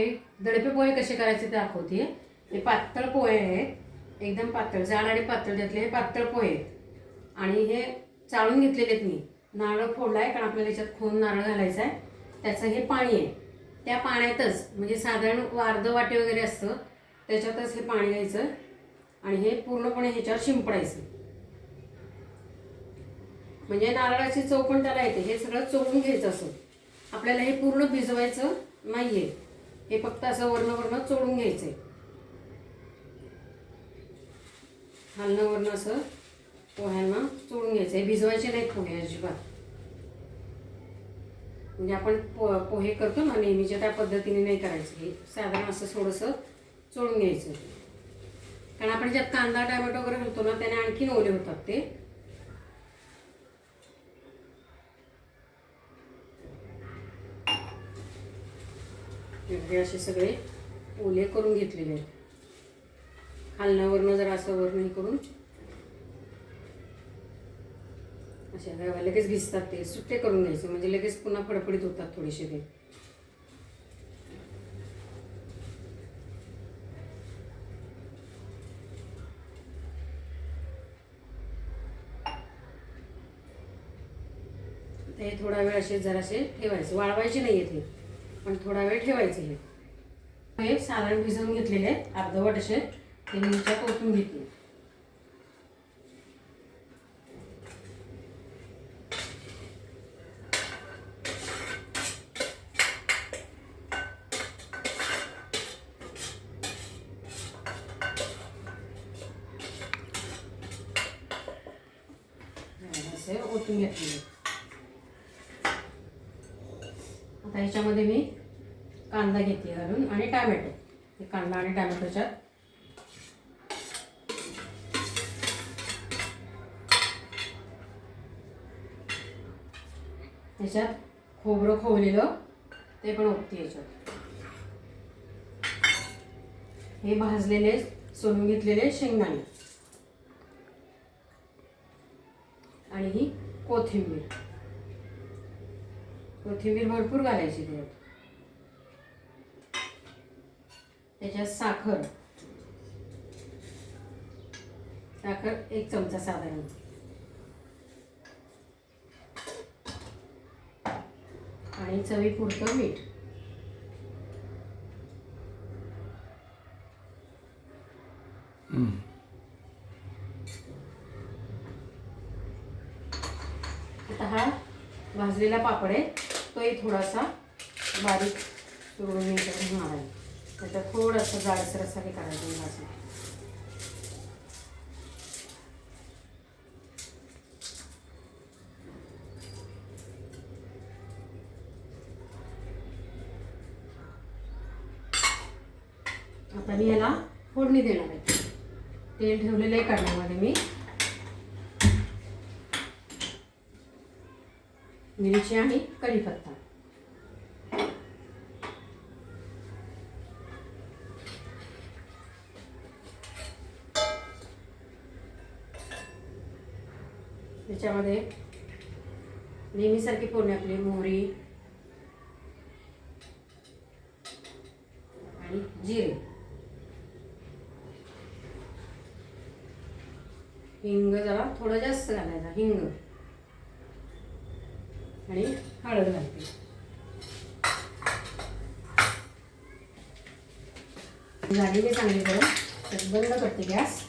दडपे पोहे कसे करायचे ते दाखवते. हे पातळ पोहे आहेत. एकदम पातळ जाड आणि पातळ त्यातले हे पातळ पोहे आहेत. आणि हे चाळून घेतलेले आहेत मी. नारळ फोडला आहे कारण आपल्याला याच्यात खोन नारळ घालायचा आहे. त्याचं हे पाणी आहे. त्या पाण्यातच म्हणजे साधारण वार्ध वाटे वगैरे असतं त्याच्यातच हे पाणी घ्यायचं. आणि हे पूर्णपणे ह्याच्यावर शिंपडायचं. म्हणजे नारळाची चव पण त्याला येते. हे सगळं चोळून घ्यायचं असं. आपल्याला हे पूर्ण भिजवायचं नाहीये. हे फक्त असं वर्ण वर्ण घ्यायचं घ्यायचंय. हलणं वर्ण असं पोह्यांना चोळून घ्यायचं हे भिजवायचे नाहीत पोहे अजिबात. म्हणजे आपण पो पोहे करतो ना नेहमीच्या त्या पद्धतीने नाही करायचं. हे साधारण असं थोडंसं चोळून घ्यायचं. कारण आपण ज्यात कांदा टॅमॅटो वगैरे घालतो ना त्याने आणखीन ओले होतात ते. हे असे सगळे ओले करून घेतलेले आहेत. खालण्यावरनं जर असं वरण हे करून अशा गावा लगेच भिजतात ते सुट्टे करून घ्यायचे. म्हणजे लगेच पुन्हा फडफडीत होतात थोडेसे ते. ते थोडा वेळ असे जरासे ठेवायचे. वाळवायचे नाही येते पण थोडा वेळ ठेवायचे हे. हे साधारण भिजवून घेतलेले अर्धवट असे. ते मिरच्या ओतून घेतले. असे ओतून घेतले आता ह्याच्यामध्ये मी कांदा घेते घालून आणि टॅमॅटो. कांदा आणि टॅमॅटोच्यात त्याच्यात खोबरं खोवलेलं ते पण ओतते याच्यात हे भाजलेले सोलून घेतलेले शेंगदाणे. आणि ही कोथिंबीर. कोथिंबीर भरपूर घालायची त्याच्यात त्याच्यात साखर. साखर एक चमचा साधारण. आणि चवीपुरतं मीठ. आता हा भाजलेला पापड आहे. तोही थोडासा. बारीक चुरून मारायला त्याचा थोडासा जाडसर असा हे करायचं भाजून आता मी याला फोडणी देणार आहे. तेल ठेवलेलं आहे कढण्यामध्ये मी. मिरची आणि कढीपत्ता. त्याच्यामध्ये नेहमीसारखी फोडणी आपली मोहरी आणि जिरे. हिंग जरा थोडं जास्त घालायचा हिंग. आणि हळद घालते. झालेली चांगली गरम. त्यात बंद करते गॅस.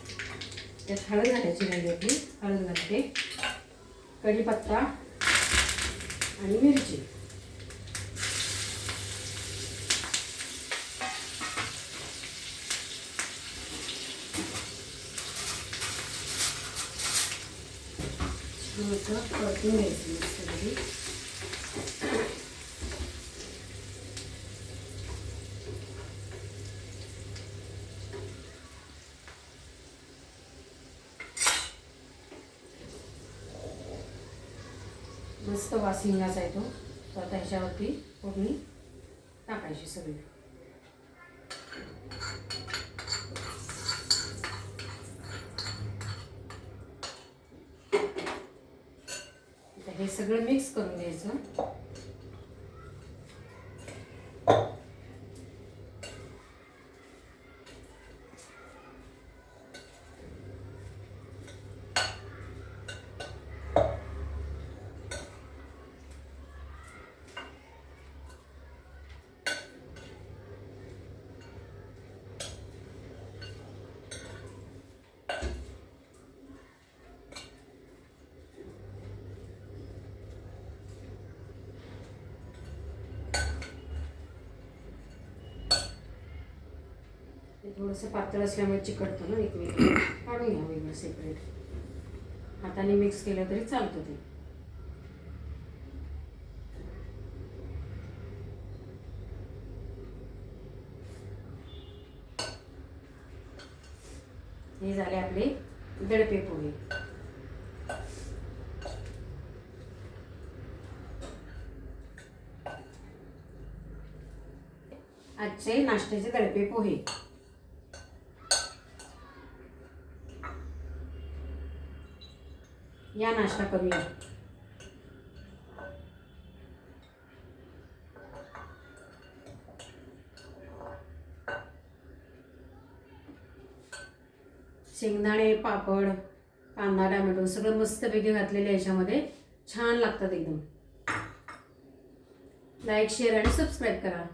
त्यात हळद घालायची राहिली आपली हळद घालते. कढीपत्ता आणि मिरची. परतून घ्यायची मस्तपैकी मस्त वास हिंगाचा येतो. तर आता ह्याच्यावरती फोडणी टाकायची सगळी. हे सगळं मिक्स करून घ्यायचं. ते थोडंसं पातळ असल्यामुळे चिकटतं ना एक वेगळं काढून घ्या वेगळं सेपरेट हाताने मिक्स केलं तरी चालतं ते. हे झाले आपले दडपे पोहे. आजचे नाश्त्याचे दडपे पोहे. या नाश्ता करूया. शेंगदाणे पापड कांदा टॅमॅटो सगळं मस्तपैकी घातलेले याच्यामध्ये. छान लागतात एकदम. लाईक शेअर आणि सबस्क्राईब करा.